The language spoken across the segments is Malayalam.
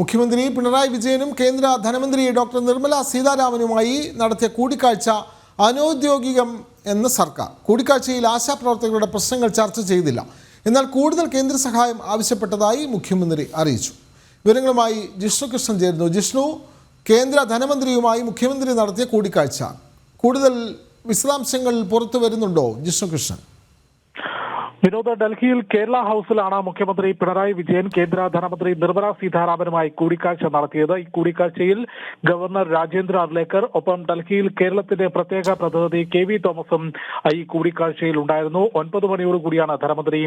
മുഖ്യമന്ത്രി പിണറായി വിജയനും കേന്ദ്ര ധനമന്ത്രി ഡോക്ടർ നിർമ്മല സീതാരാമനുമായി നടത്തിയ കൂടിക്കാഴ്ച അനൌദ്യോഗികം എന്ന സർക്കാർ. കൂടിക്കാഴ്ചയിൽ ആശാപ്രവർത്തകരുടെ പ്രശ്നങ്ങൾ ചർച്ച ചെയ്തില്ല. എന്നാൽ കൂടുതൽ കേന്ദ്ര സഹായം ആവശ്യപ്പെട്ടതായി മുഖ്യമന്ത്രി അറിയിച്ചു. വിവരങ്ങളുമായി ജിഷ്ണു കൃഷ്ണൻ ചേരുന്നു. ജിഷ്ണു കേന്ദ്ര ധനമന്ത്രിയുമായി മുഖ്യമന്ത്രി നടത്തിയ കൂടിക്കാഴ്ച. കൂടുതൽ വിശദാംശങ്ങൾ പുറത്തു വരുന്നുണ്ടോ ജിഷ്ണു കൃഷ്ണൻ? വിനോദ് ഡൽഹിയിൽ കേരള ഹൌസിലാണ് മുഖ്യമന്ത്രി പിണറായി വിജയൻ കേന്ദ്ര ധനമന്ത്രി നിർമ്മല സീതാരാമനുമായി കൂടിക്കാഴ്ച നടത്തിയത്. ഈ കൂടിക്കാഴ്ചയിൽ ഗവർണർ രാജേന്ദ്ര അർലേക്കർ ഒപ്പം ഡൽഹിയിൽ കേരളത്തിന്റെ പ്രത്യേക പ്രതിനിധി കെ വി തോമസും ഈ കൂടിക്കാഴ്ചയിൽ ഉണ്ടായിരുന്നു. ഒൻപത് മണിയോടുകൂടിയാണ് ധനമന്ത്രി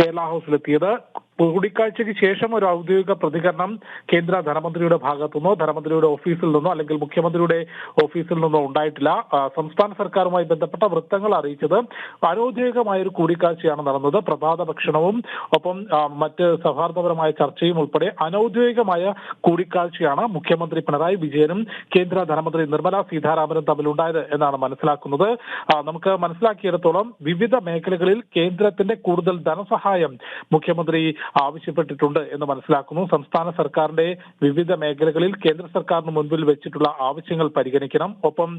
കേരള ഹൌസിലെത്തിയത്. കൂടിക്കാഴ്ചയ്ക്ക് ശേഷം ഒരു ഔദ്യോഗിക പ്രതികരണം കേന്ദ്ര ധനമന്ത്രിയുടെ ഭാഗത്തുനിന്നോ ധനമന്ത്രിയുടെ ഓഫീസിൽ നിന്നോ അല്ലെങ്കിൽ മുഖ്യമന്ത്രിയുടെ ഓഫീസിൽ നിന്നോ ഉണ്ടായിട്ടില്ല. സംസ്ഥാന സർക്കാരുമായി ബന്ധപ്പെട്ട വൃത്തങ്ങൾ അറിയിച്ചത് അനൌദ്യോഗികമായ ഒരു കൂടിക്കാഴ്ചയാണ് നടന്നത്. പ്രഭാത ഭക്ഷണവും ഒപ്പം മറ്റ് സൗഹാർദ്ദപരമായ ചർച്ചയും ഉൾപ്പെടെ അനൌദ്യോഗികമായ കൂടിക്കാഴ്ചയാണ് മുഖ്യമന്ത്രി പിണറായി വിജയനും കേന്ദ്ര ധനമന്ത്രി നിർമ്മല സീതാരാമനും തമ്മിലുണ്ടായത് എന്നാണ് മനസ്സിലാക്കുന്നത്. നമുക്ക് മനസ്സിലാക്കിയിടത്തോളം വിവിധ മേഖലകളിൽ കേന്ദ്രത്തിന്റെ കൂടുതൽ ധനസഹായം മുഖ്യമന്ത്രി ആവശ്യപ്പെട്ടിട്ടുണ്ട് എന്ന് മനസ്സിലാക്കുന്നു. സംസ്ഥാന സർക്കാരിന്റെ വിവിധ മേഖലകളിൽ കേന്ദ്ര സർക്കാരിന് മുൻപിൽ വെച്ചിട്ടുള്ള ആവശ്യങ്ങൾ പരിഗണിക്കണം. ഒപ്പം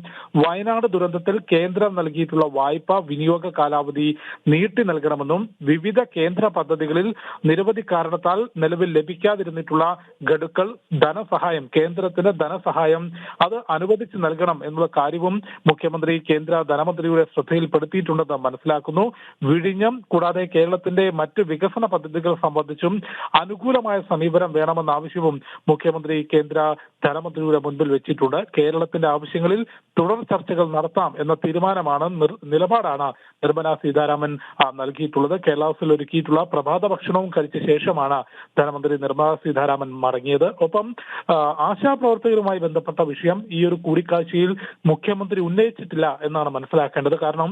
വയനാട് ദുരന്തത്തിൽ കേന്ദ്രം നൽകിയിട്ടുള്ള വായ്പ വിനിയോഗ കാലാവധി നീട്ടി നൽകണമെന്നും വിവിധ കേന്ദ്ര പദ്ധതികളിൽ നിരവധി കാരണത്താൽ നിലവിൽ ലഭിക്കാതിരുന്നിട്ടുള്ള ഗഡുക്കൾ ധനസഹായം കേന്ദ്രത്തിന് ധനസഹായം അത് അനുവദിച്ച് നൽകണം എന്നുള്ള കാര്യവും മുഖ്യമന്ത്രി കേന്ദ്ര ധനമന്ത്രിയുടെ ശ്രദ്ധയിൽപ്പെടുത്തിയിട്ടുണ്ടെന്ന് മനസ്സിലാക്കുന്നു. വിഴിഞ്ഞം കൂടാതെ കേരളത്തിന്റെ മറ്റ് വികസന പദ്ധതികൾ സംബന്ധിച്ചും അനുകൂലമായ സമീപനം വേണമെന്ന ആവശ്യവും മുഖ്യമന്ത്രി കേന്ദ്ര ധനമന്ത്രിയുടെ മുൻപിൽ വെച്ചിട്ടുണ്ട്. കേരളത്തിന്റെ ആവശ്യങ്ങളിൽ തുടർ ചർച്ചകൾ നടത്താം എന്ന തീരുമാനമാണ് നിലപാടാണ് നിർമ്മല സീതാരാമൻ നൽകിയിട്ടുള്ളത്. കേരള ഒരുക്കിയിട്ടുള്ള പ്രഭാത ഭക്ഷണവും കഴിച്ച ശേഷമാണ് ധനമന്ത്രി നിർമ്മല സീതാരാമൻ മടങ്ങിയത്. ഒപ്പം ആശാപ്രവർത്തകരുമായി ബന്ധപ്പെട്ട വിഷയം ഈ ഒരു കൂടിക്കാഴ്ചയിൽ മുഖ്യമന്ത്രി ഉന്നയിച്ചിട്ടില്ല എന്നാണ് മനസ്സിലാക്കേണ്ടത്. കാരണം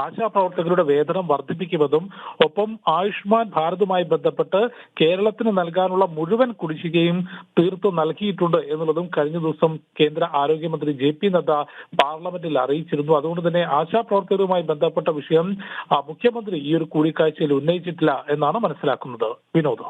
ആശാപ്രവർത്തകരുടെ വേതനം വർദ്ധിപ്പിക്കുമെന്നും ഒപ്പം ആയുഷ്മാൻ ഭാരതുമായി ബന്ധപ്പെട്ട് കേരളത്തിന് നൽകാനുള്ള മുഴുവൻ കുടിശ്ശികയും തീർത്തു നൽകിയിട്ടുണ്ട് എന്നുള്ളതും കഴിഞ്ഞ ദിവസം കേന്ദ്ര ആരോഗ്യമന്ത്രി ജെ പി നദ്ദ പാർലമെന്റിൽ അറിയിച്ചിരുന്നു. അതുകൊണ്ട് തന്നെ ആശാപ്രവർത്തകരുമായി ബന്ധപ്പെട്ട വിഷയം മുഖ്യമന്ത്രി ഈ ഒരു കൂടിക്കാഴ്ചയിൽ ഉന്നയിച്ചിട്ടില്ല എന്നാണ് മനസ്സിലാക്കുന്നത്. വിനോദ്.